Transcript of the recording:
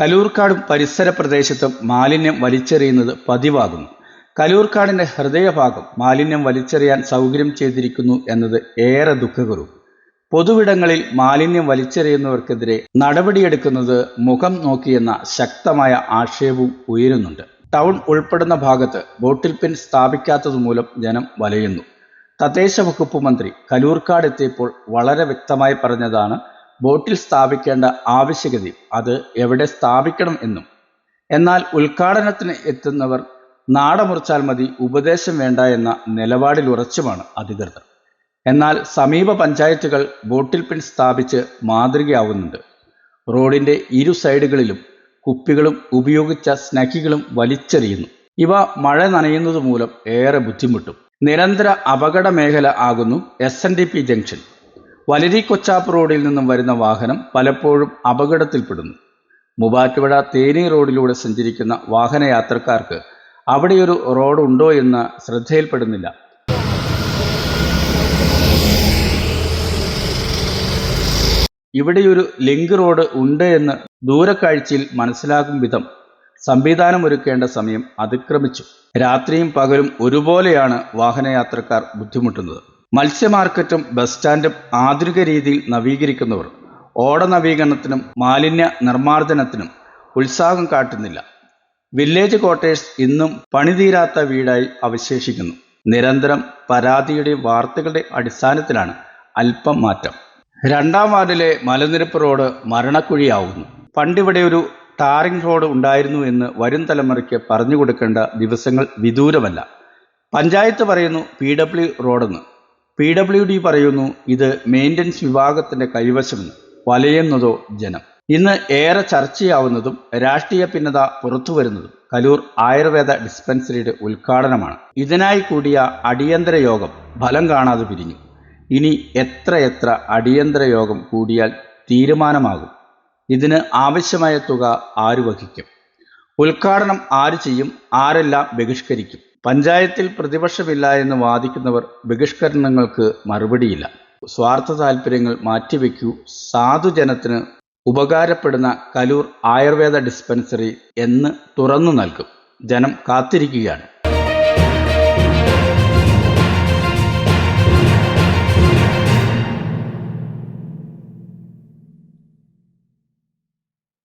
കലൂർക്കാടും പരിസര പ്രദേശത്തും മാലിന്യം വലിച്ചെറിയുന്നത് പതിവാകുന്നു. കലൂർക്കാടിന്റെ ഹൃദയഭാഗം മാലിന്യം വലിച്ചെറിയാൻ സൗകര്യം ചെയ്തിരിക്കുന്നു എന്നത് ഏറെ ദുഃഖകരവും. പൊതുവിടങ്ങളിൽ മാലിന്യം വലിച്ചെറിയുന്നവർക്കെതിരെ നടപടിയെടുക്കുന്നത് മുഖം നോക്കിയെന്ന ശക്തമായ ആക്ഷേപവും ഉയരുന്നുണ്ട്. ടൗൺ ഉൾപ്പെടുന്ന ഭാഗത്ത് ബോട്ടിൽ പിൻ സ്ഥാപിക്കാത്തതുമൂലം ജനം വലയുന്നു. തദ്ദേശ വകുപ്പ് മന്ത്രി കലൂർക്കാട് എത്തിയപ്പോൾ വളരെ വ്യക്തമായി പറഞ്ഞതാണ് ബോട്ടിൽ സ്ഥാപിക്കേണ്ട ആവശ്യകതയും അത് എവിടെ സ്ഥാപിക്കണം എന്നും. എന്നാൽ ഉദ്ഘാടനത്തിന് എത്തുന്നവർ നാടമുറിച്ചാൽ മതി ഉപദേശം വേണ്ട എന്ന നിലപാടിൽ ഉറച്ചുമാണ് അധികൃതർ. എന്നാൽ സമീപ പഞ്ചായത്തുകൾ ബോട്ടിൽ പിൻ സ്ഥാപിച്ച് മാതൃകയാവുന്നുണ്ട്. റോഡിന്റെ ഇരു സൈഡുകളിലും കുപ്പികളും ഉപയോഗിച്ച സ്നക്കികളും വലിച്ചെറിയുന്നു. ഇവ മഴ നനയുന്നത് മൂലം ഏറെ ബുദ്ധിമുട്ടും. നിരന്തര അപകട മേഖല ആകുന്നു S N D P junction. വലരി കൊച്ചാപ്പ് റോഡിൽ നിന്നും വരുന്ന വാഹനം പലപ്പോഴും അപകടത്തിൽപ്പെടുന്നു. മുബാറ്റുപുഴ തേനി റോഡിലൂടെ സഞ്ചരിക്കുന്ന വാഹനയാത്രക്കാർക്ക് അവിടെയൊരു റോഡ് ഉണ്ടോ എന്ന് ശ്രദ്ധയിൽപ്പെടുന്നില്ല. ഇവിടെയൊരു ലിങ്ക് റോഡ് ഉണ്ട് എന്ന് ദൂരക്കാഴ്ചയിൽ മനസ്സിലാകും വിധം സംവിധാനം ഒരുക്കേണ്ട സമയം അതിക്രമിച്ചു. രാത്രിയും പകലും ഒരുപോലെയാണ് വാഹനയാത്രക്കാർ ബുദ്ധിമുട്ടുന്നത്. മത്സ്യ മാർക്കറ്റും ബസ് സ്റ്റാൻഡും ആധുനിക രീതിയിൽ നവീകരിക്കുന്നവർ ഓട നവീകരണത്തിനും മാലിന്യ നിർമ്മാർജനത്തിനും ഉത്സാഹം കാട്ടുന്നില്ല. വില്ലേജ് ക്വാർട്ടേഴ്സ് ഇന്നും പണിതീരാത്ത വീടായി അവശേഷിക്കുന്നു. നിരന്തരം പരാതിയുടെ വാർത്തകളുടെ അടിസ്ഥാനത്തിലാണ് അല്പം മാറ്റം. രണ്ടാം വാർഡിലെ മലനിരപ്പ് റോഡ് മരണക്കുഴിയാവുന്നു. പണ്ടിവിടെ ഒരു ടാറിംഗ് റോഡ് ഉണ്ടായിരുന്നു എന്ന് വരും തലമുറയ്ക്ക് പറഞ്ഞു കൊടുക്കേണ്ട ദിവസങ്ങൾ വിദൂരമല്ല. പഞ്ചായത്ത് പറയുന്നു പി ഡബ്ല്യു റോഡെന്ന്. പി ഡബ്ല്യു ഡി പറയുന്നു ഇത് മെയിന്റനൻസ് വിഭാഗത്തിന്റെ കൈവശമെന്ന് വലയുന്നതോ ജനം. ഇന്ന് ഏറെ ചർച്ചയാവുന്നതും രാഷ്ട്രീയ ഭിന്നത പുറത്തു വരുന്നതും കലൂർ ആയുർവേദ ഡിസ്പെൻസറിയുടെ ഉദ്ഘാടനമാണ്. ഇതിനായി കൂടിയ അടിയന്തര യോഗം ഫലം കാണാതെ പിരിഞ്ഞു. ഇനി എത്ര എത്ര അടിയന്തര യോഗം കൂടിയാൽ തീരുമാനമാകും? ഇതിന് ആവശ്യമായ തുക ആര് വഹിക്കും? ഉദ്ഘാടനം ആര് ചെയ്യും? ആരെല്ലാം ബഹിഷ്കരിക്കും? പഞ്ചായത്തിൽ പ്രതിപക്ഷമില്ല എന്ന് വാദിക്കുന്നവർ ബഹിഷ്കരണങ്ങൾക്ക് മറുപടിയില്ല. സ്വാർത്ഥ താല്പര്യങ്ങൾ മാറ്റിവെക്കൂ. സാധുജനത്തിന് ഉപകാരപ്പെടുന്ന കലൂർ ആയുർവേദ ഡിസ്പെൻസറി എന്ന് തുറന്നു നൽകും. ജനം കാത്തിരിക്കുകയാണ്.